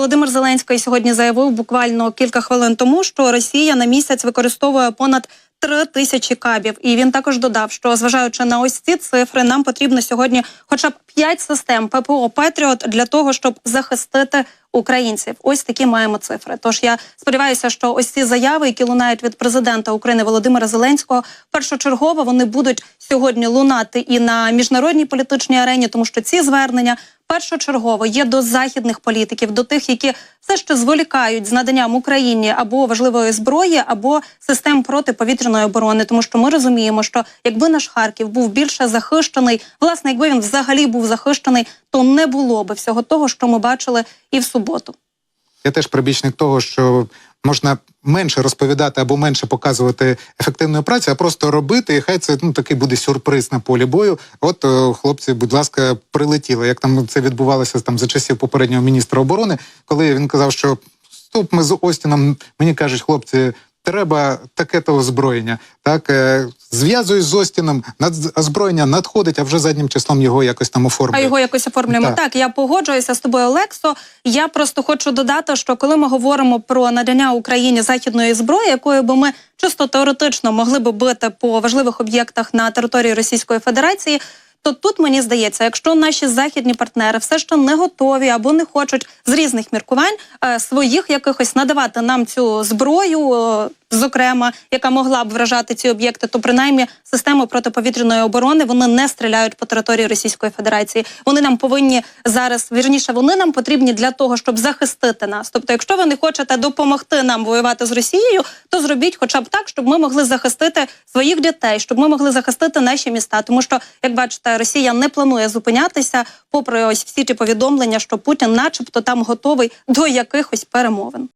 Володимир Зеленський сьогодні заявив буквально кілька хвилин тому, що Росія на місяць використовує понад три тисячі кабів. І він також додав, що зважаючи на ось ці цифри, нам потрібно сьогодні, хоча б п'ять систем ППО Петріот для того, щоб захистити українців. Ось такі маємо цифри. Тож я сподіваюся, що ось ці заяви, які лунають від президента України Володимира Зеленського, першочергово вони будуть сьогодні лунати і на міжнародній політичній арені, тому що ці звернення першочергово є до західних політиків, до тих, які все ще зволікають з наданням Україні або важливої зброї, або систем протиповітряної оборони, тому що ми розуміємо, що якби наш Харків був більше захищений, власне, якби він взагалі був захищений, то не було би всього того, що ми бачили і в суботу. Я теж прибічник того, що можна менше розповідати або менше показувати ефективної праці, а просто робити, і хай це ну такий буде сюрприз на полі бою. От е, хлопці, будь ласка, прилетіли. Як там це відбувалося там за часів попереднього міністра оборони, коли він казав, що стоп, ми з Остіном мені кажуть, хлопці. Треба таке то озброєння. Так е, зв'язуюсь з Остіном, над озброєння надходить, а вже заднім числом його якось там А його якось оформлюємо. Так. Так. я погоджуюся з тобою, Олексо. Я просто хочу додати, що коли ми говоримо про надання Україні західної зброї, якою би ми чисто теоретично могли би бити по важливих об'єктах на території Російської Федерації. То тут мені здається, якщо наші західні партнери все ще не готові або не хочуть з різних міркувань е, своїх якихось надавати нам цю зброю, е, зокрема, яка могла б вражати ці об'єкти, то принаймні системи протиповітряної оборони вони не стріляють по території Російської Федерації. Вони нам повинні зараз вірніше, вони нам потрібні для того, щоб захистити нас. Тобто, якщо ви не хочете допомогти нам воювати з Росією, то зробіть, хоча б так, щоб ми могли захистити своїх дітей, щоб ми могли захистити наші міста. Тому що, як бачите, Росія не планує зупинятися, попри ось всі ті повідомлення, що Путін, начебто, там готовий до якихось перемовин.